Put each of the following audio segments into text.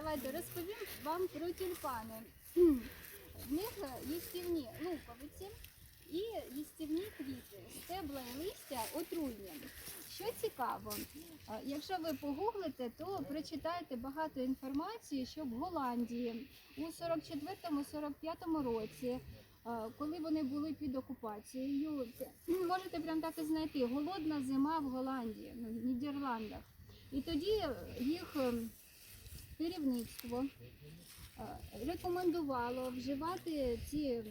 давайте розповім вам про тюльпани. В них їстівні луковиці і їстівні квіти, стебла і листя отруйні. Що цікаво, якщо ви погуглите, то прочитаєте багато інформації, що в Голландії у 44-45 році, коли вони були під окупацією, можете прям так і знайти голодна зима в Голландії, ну, в Нідерландах. І тоді їх ем, керівництво е, рекомендувало вживати ці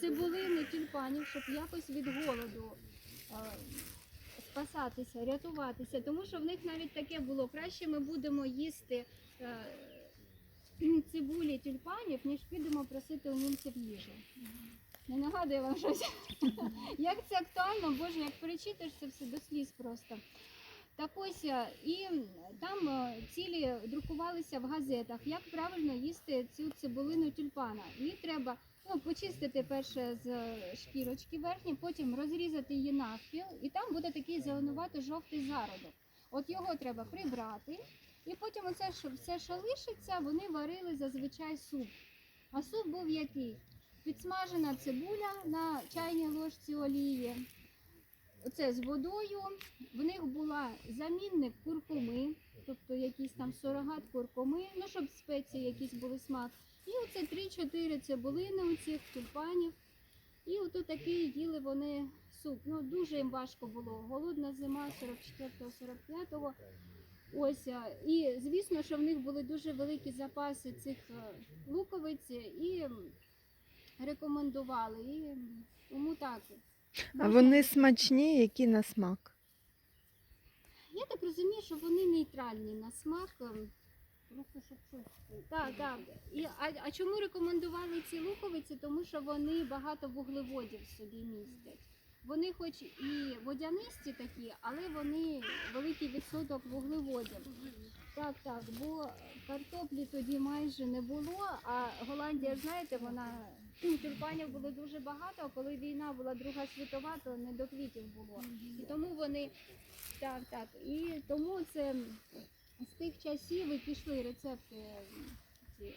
цибулини тюльпанів, щоб якось від голоду е, спасатися, рятуватися. Тому що в них навіть таке було. Краще ми будемо їсти е, цибулі тюльпанів, ніж підемо просити у німців їжу. Не нагадую вам щось. Як це актуально, боже, як перечитаєш це все до сліз просто. Так ось е, і там е, цілі друкувалися в газетах, як правильно їсти цю цибулину тюльпана. Її треба ну, почистити перше з е, шкірочки верхні, потім розрізати її навпіл, і там буде такий зеленувато жовтий зародок. От його треба прибрати, і потім оце, все, що лишиться, вони варили зазвичай суп. А суп був який? Підсмажена цибуля на чайній ложці олії. Оце з водою. В них замінник куркуми, тобто якийсь там сурогат куркуми, ну щоб спеції якісь були смак. І оце 3-4 цибулини у цих тюльпанів. І ото такий їли вони суп. Ну дуже їм важко було. Голодна зима 44-45-го. Ось і звісно, що в них були дуже великі запаси цих е, луковиць і рекомендували. І тому так. А вони смачні, які на смак. Я так розумію, що вони нейтральні на смак. ем, Просто щоб щось. Так, так. І, а, а чому рекомендували ці луковиці? Тому що вони багато вуглеводів в собі містять. Вони хоч і водянисті такі, але вони великий відсоток вуглеводів. Так, так, бо картоплі тоді майже не було, а Голландія, знаєте, вона тюльпанів було дуже багато, а коли війна була Друга світова, то не до квітів було. І тому вони так, так. І тому це з тих часів і пішли рецепти ці